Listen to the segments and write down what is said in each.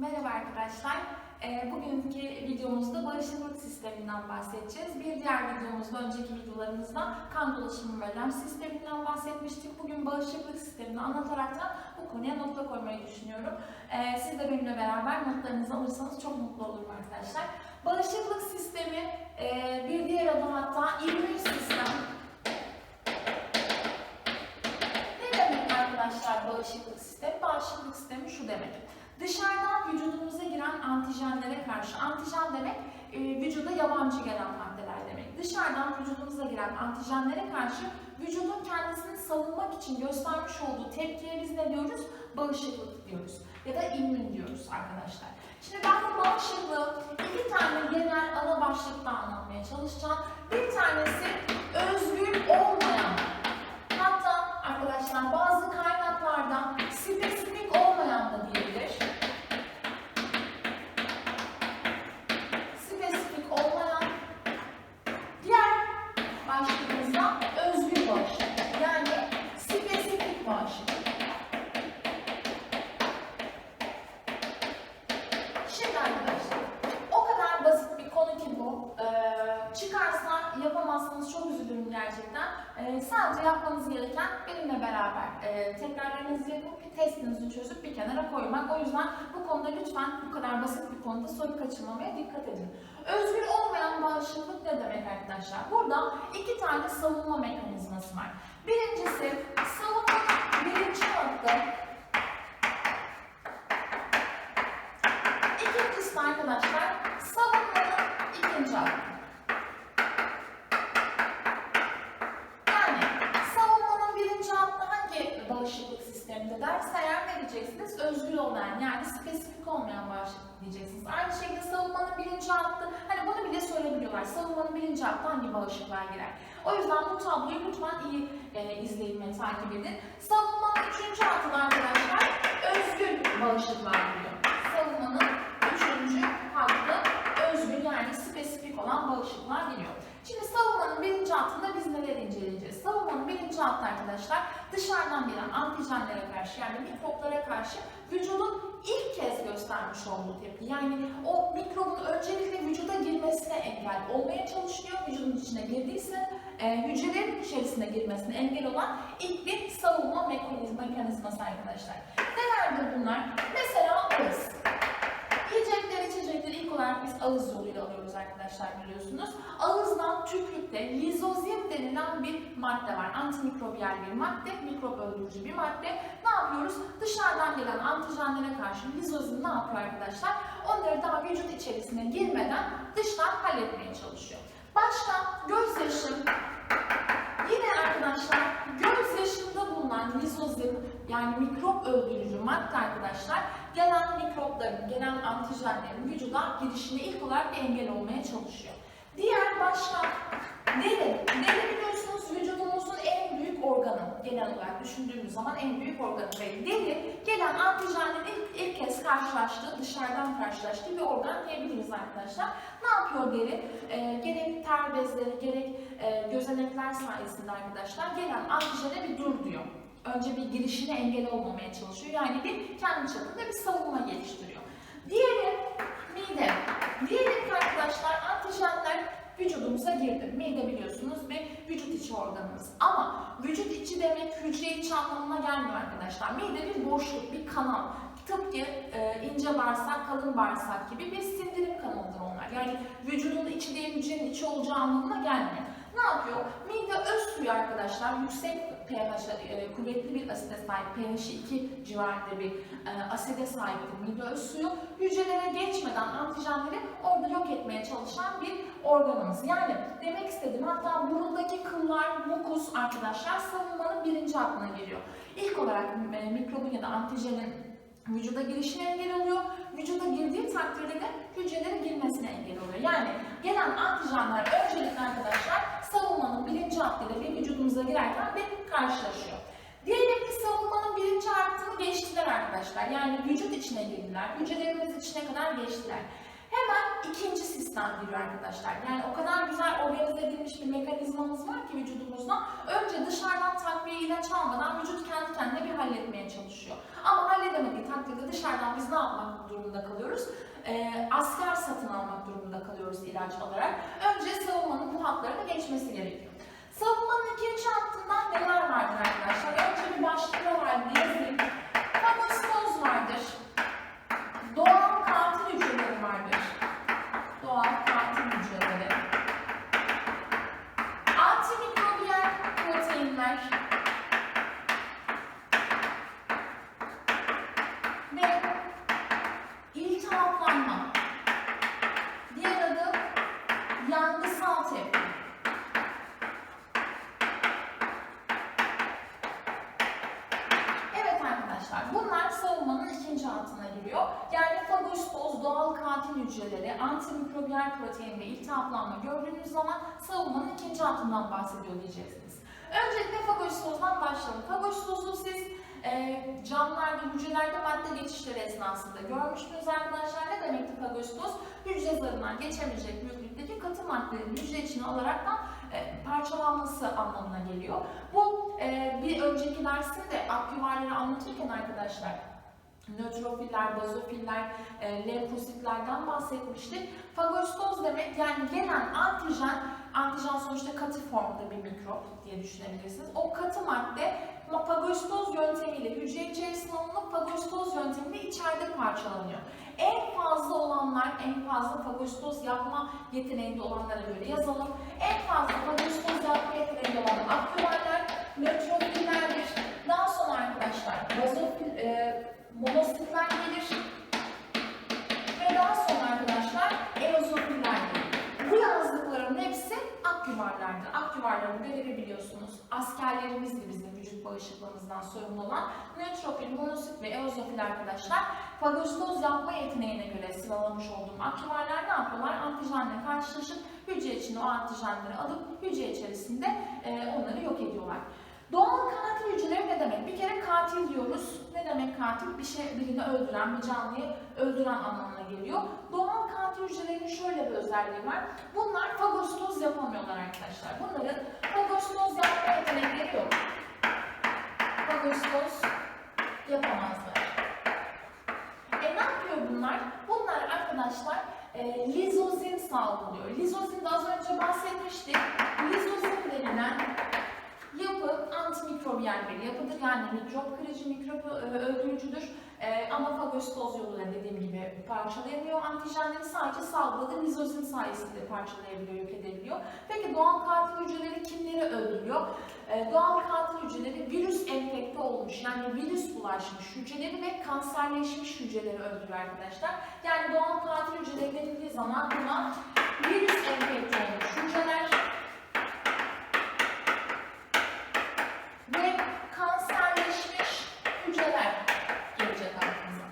Merhaba arkadaşlar. Ee, Bugünkü videomuzda bağışıklık sisteminden bahsedeceğiz. Bir diğer videomuzda, önceki videolarımızda kan dolaşımı ve lenf sisteminden bahsetmiştik. Bugün bağışıklık sistemini anlatarak da bu konuya nokta koymayı düşünüyorum. Ee, Siz de benimle beraber notlarınızı alırsanız çok mutlu olurum arkadaşlar. Bağışıklık sistemi e, bir diğer adı hatta immün sistem. Ne demek arkadaşlar bağışıklık sistemi? Bağışıklık sistemi şu demek. Dışarıdan vücudumuza giren antijenlere karşı, antijen demek e, vücuda yabancı gelen maddeler demek. Dışarıdan vücudumuza giren antijenlere karşı vücudun kendisini savunmak için göstermiş olduğu tepkiye biz ne diyoruz? Bağışıklık diyoruz ya da immün diyoruz arkadaşlar. Şimdi ben bu bağışıklığı iki tane genel ana başlıkta anlatmaya çalışacağım. Bir tanesi özgür olmayan, hatta arkadaşlar bazı sadece yapmanız gereken benimle beraber e, tekrarlarınızı yapıp bir testinizi çözüp bir kenara koymak. O yüzden bu konuda lütfen bu kadar basit bir konuda soru kaçırmamaya dikkat edin. Özgür olmayan bağışıklık ne demek arkadaşlar? Burada iki tane savunma mekanizması var. Birincisi savunmanın birinci hakkı İkincisi de arkadaşlar savunmanın ikinci hakkı. Yani savunmanın birinci hakkı hangi bağışıklık sisteminde derse eğer ne diyeceksiniz? Özgür olmayan yani spesifik olmayan bağışıklık diyeceksiniz. Aynı şekilde hakkı, hani bunu bile sorabiliyorlar. Savunmanın birinci hakkı hangi bağışıklığa girer? O yüzden bu tabloyu lütfen iyi e, izleyin ve takip edin. Savunmanın üçüncü hakkı da arkadaşlar özgür bağışıklığa giriyor. Savunmanın üçüncü hakkı özgür yani spesifik olan bağışıklığa giriyor. Şimdi savunmanın birinci altında biz neler inceleyeceğiz? Savunmanın birinci altı arkadaşlar dışarıdan gelen antijenlere karşı yani mikroplara karşı vücudun ilk kez göstermiş olduğu tepki. Yani o mikrobun öncelikle vücuda girmesine engel olmaya çalışıyor. Vücudun içine girdiyse e, hücrelerin içerisine girmesine engel olan ilk bir savunma mekanizma, mekanizması arkadaşlar. Nelerdir bunlar? Mesela ağız. İlk olarak biz ağız yoluyla alıyoruz arkadaşlar biliyorsunuz. Ağızdan tükürükte lizozim denilen bir madde var. Antimikrobiyal bir madde, mikrop öldürücü bir madde. Ne yapıyoruz? Dışarıdan gelen antijenlere karşı lizozim ne yapıyor arkadaşlar? Onları daha vücut içerisine girmeden dıştan halletmeye çalışıyor. Başka gözyaşı, Yine arkadaşlar göz yaşında bulunan lizozim yani mikrop öldürücü madde arkadaşlar gelen mikropların, gelen antijenlerin vücuda girişine ilk olarak engel olmaya çalışıyor. Diğer başka deri. Deri biliyorsunuz büyük organı. Genel olarak düşündüğümüz zaman en büyük organı. Ve deri gelen antijenlerin ilk, ilk kez karşılaştığı, dışarıdan karşılaştığı bir organ diyebiliriz arkadaşlar. Ne yapıyor deri? Ee, gerek ter bezleri, gerek e, gözenekler sayesinde arkadaşlar gelen antijene bir dur diyor. Önce bir girişine engel olmamaya çalışıyor. Yani bir kendi çapında bir savunma geliştiriyor. Diğeri mide. Diğeri arkadaşlar antijenler vücudumuza girdi. Mide biliyorsunuz bir vücut içi organımız. Ama vücut içi demek hücre içi anlamına gelmiyor arkadaşlar. Mide bir boşluk, bir kanal. Tıpkı e, ince bağırsak, kalın bağırsak gibi bir sindirim kanalıdır onlar. Yani vücudun içi değil, hücrenin içi olacağı anlamına gelmiyor. Ne yapıyor? Mide öz suyu arkadaşlar yüksek pH, e, kuvvetli bir asite sahip, pH 2 civarında bir e, aside sahiptir mide öz suyu. Hücrelere geçmeden antijenleri orada yok etmeye çalışan bir organımız. Yani demek istediğim hatta burundaki kıllar, mukus arkadaşlar savunmanın birinci hakkına giriyor. İlk olarak e, mikrobun ya da antijenin vücuda girişine engel oluyor. Vücuda girdiği takdirde de hücrelerin girmesine engel oluyor. Yani gelen antijenler öncelikle arkadaşlar savunmanın birinci hattıyla bir vücudumuza girerken bir karşılaşıyor. Diyelim ki savunmanın birinci hattını geçtiler arkadaşlar. Yani vücut içine girdiler. Hücrelerimiz içine kadar geçtiler. Hemen ikinci sistem giriyor arkadaşlar. Yani o kadar güzel organize edilmiş bir mekanizmamız var ki vücudumuzda. Önce dışarıdan takviye ilaç almadan vücut kendi kendine bir halletmeye çalışıyor. Ama halledemediği takdirde dışarıdan biz ne yapmak durumunda kalıyoruz? Ee, asker satın almak durumunda kalıyoruz ilaç olarak. Önce savunmanın bu hatlarını geçmesi gerekiyor. Savunmanın ikinci hattında neler vardır arkadaşlar? Önce bir başlıkla var yazayım. Fagostoz vardır. Doğal katil hücreleri vardır. Doğal katil hücreleri. Antimikrobiyal proteinler. Ve iltihaplanma. Diğer adı yangısal tepki. Evet arkadaşlar, bunlar savunmanın ikinci altına giriyor. Yani fagostoz, doğal katil hücreleri, antimikrobiyal protein ve iltihaplanma gördüğünüz zaman savunmanın ikinci altından bahsediyor diyeceksiniz. Öncelikle fagostozdan başlayalım. Fagostozu siz e, canlılarda, hücrelerde madde geçişleri esnasında görmüştünüz arkadaşlar. Ne demekti fagostoz? Hücre zarından geçemeyecek büyüklükteki katı maddelerin hücre içine alaraktan e, parçalanması anlamına geliyor. Bu e, bir önceki dersinde aküvarları anlatırken arkadaşlar nötrofiller, bazofiller, e, lenfositlerden bahsetmiştik. Fagostoz demek yani gelen antijen, antijen sonuçta katı formda bir mikrop diye düşünebilirsiniz. O katı madde fagostoz yöntemiyle hücre içerisine alınıp fagostoz yöntemiyle içeride parçalanıyor. En fazla olanlar, en fazla fagostoz yapma yeteneğinde olanlara göre yazalım. En fazla fagostoz yapma yeteneğinde olan aküvarlar, nötrofillerdir. Daha sonra arkadaşlar bazofil, e, monositler gelir. Ve daha sonra arkadaşlar eozofiller gelir. Bu yazdıklarımın hepsi aküvarlardır. Aküvarların görevi biliyorsunuz. Askerlerimizdi bizim vücut bağışıklığımızdan sorumlu olan nötrofil, monosit ve eozofil arkadaşlar. Fagostoz yapma yeteneğine göre sıralamış olduğum aküvarlar ne yapıyorlar? Antijenle karşılaşıp hücre içinde o antijenleri alıp hücre içerisinde e, onları yok ediyorlar. Ne demek? Bir kere katil diyoruz. Ne demek katil? Bir şey birini öldüren, bir canlıyı öldüren anlamına geliyor. Doğal katil hücrelerinin şöyle bir özelliği var. Bunlar fagostoz yapamıyorlar arkadaşlar. Bunların fagostoz yapma yetenekleri yok. Fagostoz yapamazlar. E ne yapıyor bunlar? Bunlar arkadaşlar e, lizozin salgılıyor. Lizozin de az önce bahsetmiştik. Lizozin denilen yapı antimikrobiyal bir yapıdır. Yani mikrop kırıcı, mikrop e, öldürücüdür. E, ama fagostoz yoluyla dediğim gibi parçalayamıyor. Antijenleri sadece salgıladığı lizozin sayesinde parçalayabiliyor, yok edebiliyor. Peki doğal katil hücreleri kimleri öldürüyor? E, doğal katil hücreleri virüs enfekte olmuş, yani virüs bulaşmış hücreleri ve kanserleşmiş hücreleri öldürüyor arkadaşlar. Yani doğal katil hücreleri denildiği zaman buna virüs enfekte olmuş hücreler, ve kanserleşmiş hücreler gelecek aklımıza.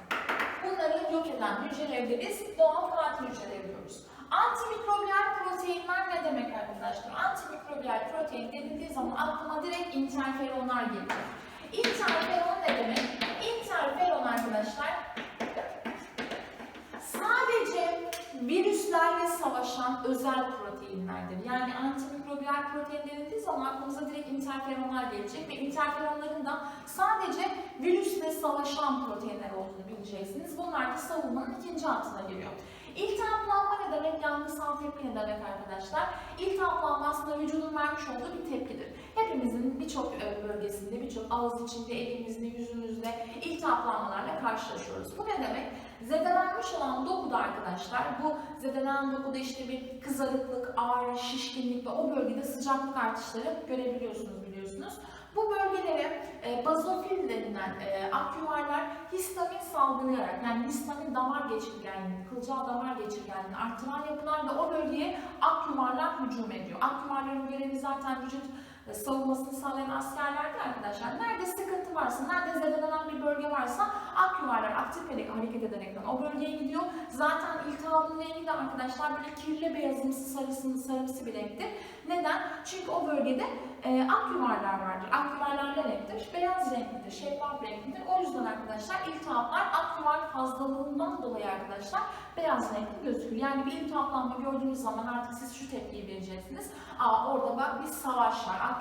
Bunları yok eden hücreleri doğal katil hücreleri diyoruz. Antimikrobiyal proteinler ne demek arkadaşlar? Antimikrobiyal protein denildiği zaman aklıma direkt interferonlar gelecek. Interferon ne demek? Interferon arkadaşlar sadece virüslerle savaşan özel proteinlerdir. Yani antimikrobiyal protein denildiği zaman aklımıza direkt interferonlar gelecek ve interferonların da sadece virüsle savaşan proteinler olduğunu bileceksiniz. Bunlar da savunmanın ikinci altına giriyor. İltihaplanma ne demek? Yangısal tepki ne demek arkadaşlar? İltihaplanma aslında vücudun vermiş olduğu bir tepkidir. Hepimizin birçok e, bölgesinde, birçok ağız içinde, elimizde, yüzümüzde iltihaplanmalarla karşılaşıyoruz. Bu ne demek? Zedelenmiş olan dokuda arkadaşlar, bu zedelenen dokuda işte bir kızarıklık, ağrı, şişkinlik ve o bölgede sıcaklık artışları görebiliyorsunuz biliyorsunuz. Bu bölgelere e, bazofil denilen e, aküvarlar histamin salgılayarak yani histamin damar geçirgenliğini, kılcal damar geçirgenliğini arttıran yapılarla o bölgeye aküvarlar hücum ediyor. Aküvarların görevi zaten vücut e, savunmasını sağlayan askerlerde arkadaşlar nerede sıkıntı varsa, nerede zedelenen bir bölge varsa ak yuvarlar aktif ederek hareket ederekten o bölgeye gidiyor. Zaten iltihabın rengi de arkadaşlar böyle kirli beyazımsı sarısı, sarımsı bir renktir. Neden? Çünkü o bölgede e, ak vardır. Ak yuvarlar ne renktir? Beyaz renklidir, şeffaf renklidir. O yüzden arkadaşlar iltihaplar ak fazlalığından dolayı arkadaşlar beyaz renkli gözükür. Yani bir iltihaplanma gördüğünüz zaman artık siz şu tepkiyi vereceksiniz. Aa orada bak bir savaş var. Ak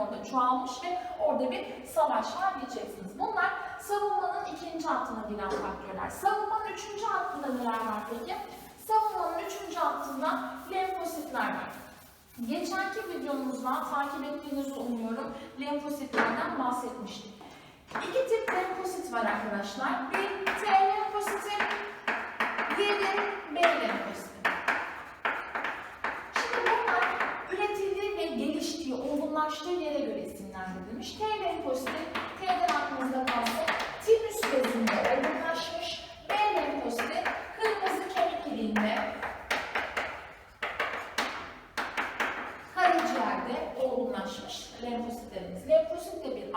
orada çoğalmış ve orada bir savaş var diyeceksiniz. Bunlar savunmanın ikinci hattına giren faktörler. Savunmanın üçüncü hattında neler var peki? Savunmanın üçüncü hattında lenfositler var. Geçenki videomuzda takip ettiğinizi umuyorum. Lenfositlerden bahsetmiştik. İki tip lenfosit var arkadaşlar. Bir T lenfositi, diğeri B lenfositi. Şimdi bunlar üretildiği ve geliştiği, olgunlaştığı yere göre isimlendirilmiş. T lenfositi, T'den aklınızda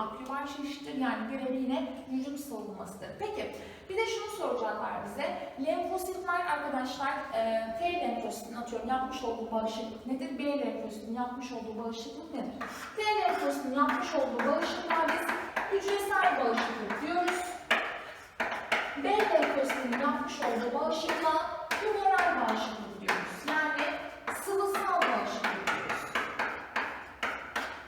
Aküvar çeşittir yani görevi yine vücut savunmasıdır. Peki bir de şunu soracaklar bize. Lenfositler arkadaşlar e, T lenfositin atıyorum yapmış olduğu bağışıklık nedir? B lenfositin yapmış olduğu bağışıklık nedir? T lenfositin yapmış olduğu bağışıklığa biz hücresel bağışıklık diyoruz. B lenfositin yapmış olduğu bağışıklığa tümöral bağışıklık diyoruz. Yani sıvısal bağışıklık diyoruz.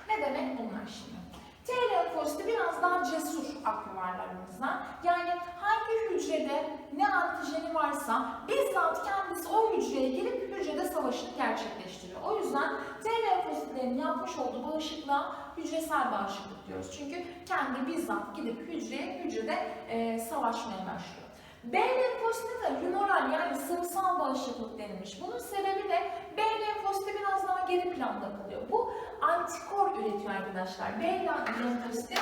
Ne demek bunlar şimdi? T lenfositi biraz daha cesur aküvarlarımızdan. Yani hangi hücrede ne antijeni varsa bizzat kendisi o hücreye girip hücrede savaşını gerçekleştiriyor. O yüzden T lenfositlerin yapmış olduğu bağışıklığa hücresel bağışıklık diyoruz. Çünkü kendi bizzat gidip hücreye, hücrede e, savaşmaya başlıyor. B lenfositi de humoral yani sıvısal bağışıklık denilmiş. Bunun sebebi de B lenfositi biraz daha geri planda kalıyor. Bu antikor üretiyor arkadaşlar. B lenfositi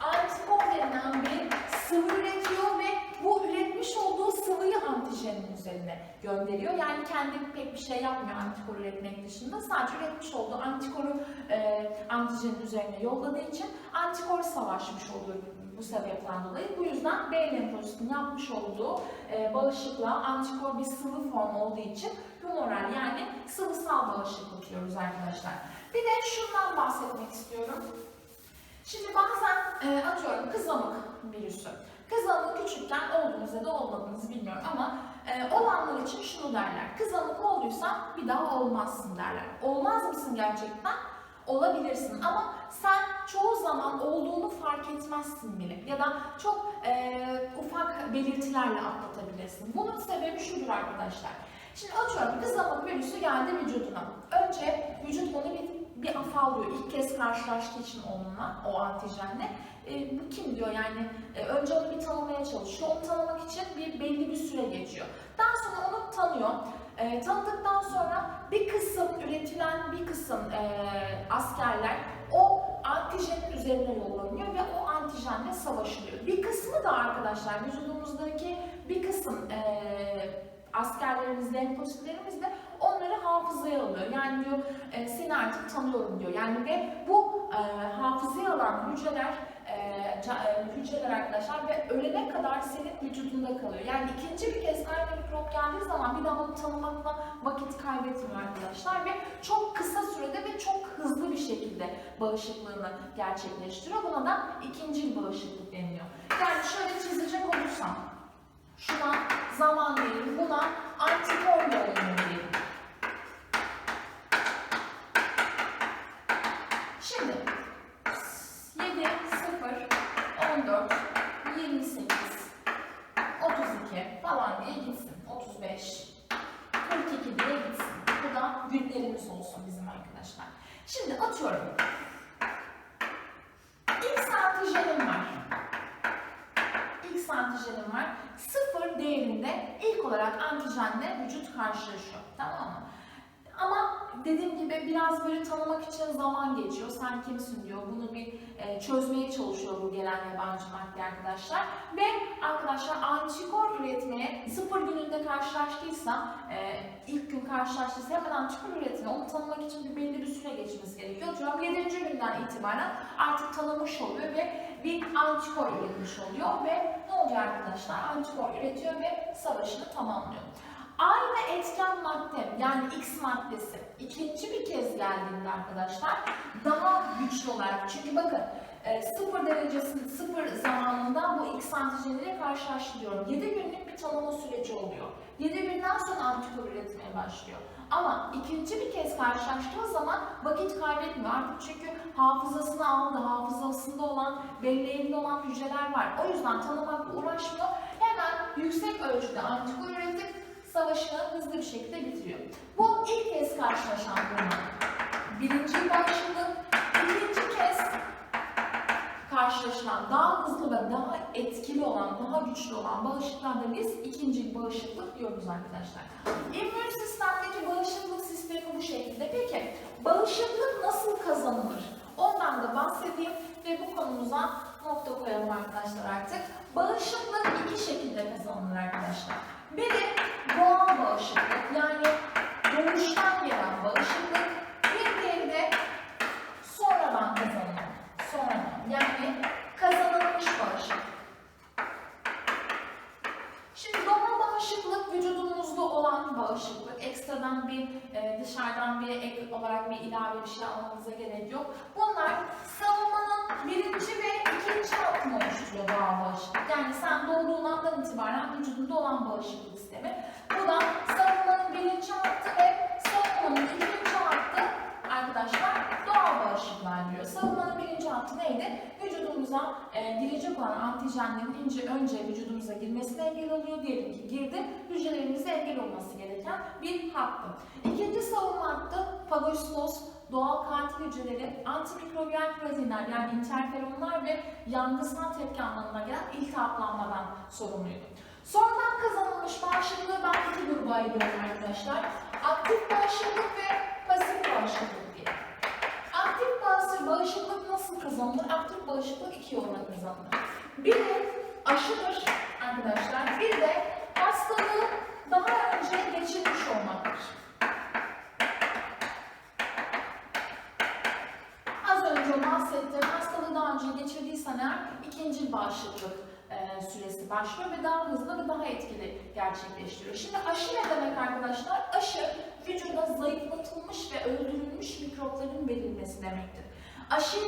antikor denilen bir sıvı üretiyor ve bu üretmiş olduğu sıvıyı antijenin üzerine gönderiyor. Yani kendi pek bir şey yapmıyor antikor üretmek dışında. Sadece üretmiş olduğu antikoru e, antijenin üzerine yolladığı için antikor savaşmış oluyor bu sebepten dolayı. Bu yüzden B lenfositinin yapmış olduğu e, bağışıklığa antikor bir sıvı form olduğu için humoral yani sıvısal bağışıklık diyoruz arkadaşlar. Bir de şundan bahsetmek istiyorum. Şimdi bazen e, atıyorum kızamık virüsü. Kızamık küçükken oldunuz ya da olmadınız bilmiyorum ama e, olanlar için şunu derler. Kızamık olduysa bir daha olmazsın derler. Olmaz mısın gerçekten? Olabilirsin ama sen çoğu zaman olduğunu fark etmezsin bile ya da çok e, ufak belirtilerle atlatabilirsin. Bunun sebebi şudur arkadaşlar. Şimdi atıyorum kızamık virüsü geldi vücuduna. Önce vücut onu bir bir afallıyor. İlk kez karşılaştığı için onunla, o antijenle. E, bu kim diyor yani e, önce onu bir tanımaya çalışıyor. Onu tanımak için bir belli bir süre geçiyor. Daha sonra onu tanıyor. E, tanıdıktan sonra bir kısım üretilen bir kısım e, askerler o antijenin üzerine yollanıyor ve o antijenle savaşılıyor. Bir kısmı da arkadaşlar vücudumuzdaki bir kısım e, askerlerimiz, lenfositlerimiz de hafızaya alıyor. Yani diyor e, seni artık tanıyorum diyor. Yani ve bu e, hafızaya alan hücreler e, e, hücreler arkadaşlar ve ölene kadar senin vücudunda kalıyor. Yani ikinci bir kez aynı mikrop geldiği zaman bir daha onu tanımakla vakit kaybetmiyor arkadaşlar ve çok kısa sürede ve çok hızlı bir şekilde bağışıklığını gerçekleştiriyor. Buna da ikinci bağışıklık deniliyor. Yani şöyle çizecek olursam şuna zaman verin, buna antikor verin. Şimdi 7, 0, 14, 28, 32 falan diye gitsin. 35, 42 diye gitsin. Bu da günlerimiz olsun bizim arkadaşlar. Şimdi atıyorum. X antijenim var. X antijenim var. Sıfır değerinde ilk olarak antijenle vücut karşılaşıyor. Tamam mı? Ama dediğim gibi biraz böyle tanımak için zaman geçiyor. Sen kimsin diyor. Bunu bir e, çözmeye çalışıyor bu gelen yabancı madde arkadaşlar. Ve arkadaşlar antikor üretmeye sıfır gününde karşılaştıysa, e, ilk gün karşılaştıysa hemen antikor üretmeye onu tanımak için bir belli bir süre geçmesi gerekiyor. Diyorum 7. günden itibaren artık tanımış oluyor ve bir antikor üretmiş oluyor ve ne oluyor arkadaşlar? Antikor üretiyor ve savaşını tamamlıyor. Aynı etken madde yani X maddesi ikinci bir kez geldiğinde arkadaşlar daha güçlü olarak çünkü bakın e, sıfır derecesinin sıfır zamanında bu X antijenleri karşılaştırıyorum. 7 günlük bir tanıma süreci oluyor. 7 günden sonra antikor üretmeye başlıyor. Ama ikinci bir kez karşılaştığı zaman vakit kaybetmiyor artık çünkü hafızasını aldı, hafızasında olan, belleğinde olan hücreler var. O yüzden tanımakla uğraşmıyor. Hemen yüksek ölçüde antikor üretip savaşını hızlı bir şekilde bitiriyor. Bu ilk kez karşılaşan durum. Birinci bağışıklık, ikinci kez karşılaşılan daha hızlı ve daha etkili olan, daha güçlü olan bağışıklarda biz ikinci bağışıklık diyoruz arkadaşlar. İmmün sistemdeki bağışıklık sistemi bu şekilde. Peki bağışıklık nasıl kazanılır? Ondan da bahsedeyim ve bu konumuza nokta koyalım arkadaşlar artık. Bağışıklık iki şekilde kazanılır arkadaşlar. Biri doğal bağışıklık yani doğuştan gelen bağışıklık. Bir diğeri de sonradan kazanılan. Sonradan yani kazanılmış bağışıklık. Şimdi doğal bağışıklık vücudumuzda olan bağışıklık. Ekstradan bir e, dışarıdan bir ek olarak bir ilave bir şey almanıza gerek yok. Bunlar savunmanın birinci ve ikinci hattını oluşturuyor doğal bağışıklık. Yani sen doğduğun andan itibaren vücudunda olan bağışıklık sistemi. Bu da savunmanın birinci hattı ve savunmanın ikinci hattı arkadaşlar doğal bağışıklığa giriyor. Savunmanın birinci hattı neydi? Vücudumuza e, girecek olan antijenlerin önce, önce vücudumuza girmesine engel oluyor. Diyelim ki girdi, hücrelerimize engel olması gereken bir hattı. İkinci savunma hattı fagositoz, doğal katil hücreleri, antimikrobiyal proteinler yani interferonlar ve yangısal tepki anlamına gelen iltihaplanmadan sorumluydu. Sonradan kazanılmış bağışıklığı ben iki gruba ayırıyorum arkadaşlar. Aktif bağışıklık ve pasif bağışıklık diye. Aktif bağışıklık, bağışıklık nasıl kazanılır? Aktif bağışıklık iki yolla kazanılır. Biri aşıdır arkadaşlar. Bir de hastalığı daha önce geçirmiş olmaktır. Az önce bahsettiğim hastalığı daha önce geçirdiysen eğer ikinci bağışıklık başlıyor ve daha hızlı ve daha etkili gerçekleştiriyor. Şimdi aşı ne demek arkadaşlar? Aşı vücuda zayıflatılmış ve öldürülmüş mikropların verilmesi demektir. Aşı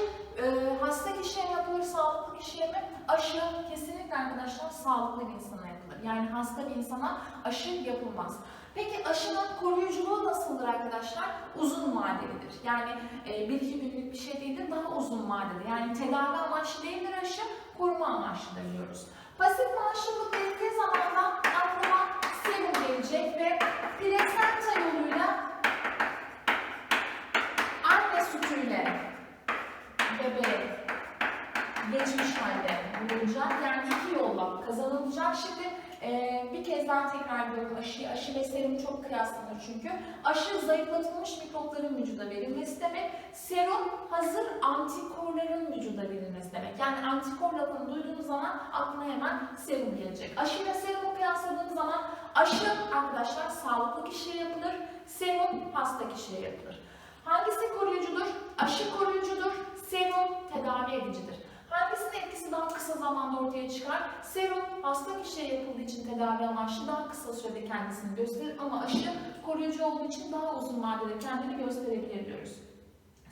e, hasta kişiye yapılır, sağlıklı kişiye mi? Aşı kesinlikle arkadaşlar sağlıklı bir insana yapılır. Yani hasta bir insana aşı yapılmaz. Peki aşının koruyuculuğu nasıldır arkadaşlar? Uzun vadelidir. Yani e, bir iki günlük bir şey değildir, daha uzun vadeli. Yani tedavi amaçlı değildir aşı, koruma amaçlıdır diyoruz. Pasif bağışıklık dediği zaman da aklıma serum gelecek ve plasenta yoluyla anne sütüyle bebeğe geçmiş halde bulunacak. Yani iki yolla kazanılacak. Şimdi e, bir kez daha tekrar ediyorum aşı, aşı ve serum çok kıyaslanır çünkü. Aşı zayıflatılmış mikropların vücuda verilmesi demek. Serum hazır antikorların vücuda verilmesi demek. Yani antikor lafını duyduğunuz zaman aklına hemen serum gelecek. Aşı ve serumu kıyasladığınız zaman aşı arkadaşlar sağlıklı kişiye yapılır. Serum hasta kişiye yapılır. Hangisi koruyucudur? Aşı koruyucudur. Serum tedavi edicidir. Hangisinin etkisi daha kısa zamanda ortaya çıkar? Serum hasta kişiye yapıldığı için tedavi amaçlı daha kısa sürede kendisini gösterir ama aşı koruyucu olduğu için daha uzun vadede kendini gösterebilir diyoruz.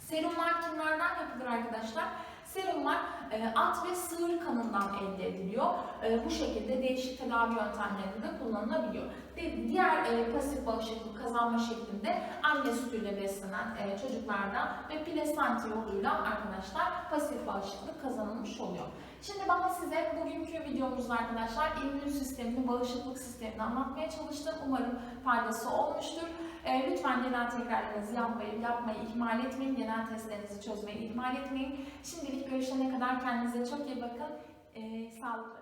Serumlar kimlerden yapılır arkadaşlar? Serumlar e, at ve sığır kanından elde ediliyor. E, bu şekilde değişik tedavi yöntemlerinde kullanılabiliyor. Di- Diğer e, pasif bağışıklık kazanma şeklinde anne sütüyle beslenen e, çocuklarda ve plasenta yoluyla arkadaşlar pasif bağışıklık kazanılmış oluyor. Şimdi ben size bugünkü videomuzda arkadaşlar immün sistemini, bağışıklık sistemini anlatmaya çalıştım. Umarım faydası olmuştur. E, lütfen genel tekrarlarınızı yapmayı, yapmayı ihmal etmeyin. Genel testlerinizi çözmeyi ihmal etmeyin. Şimdilik görüşene kadar kendinize çok iyi bakın. E, sağlıkla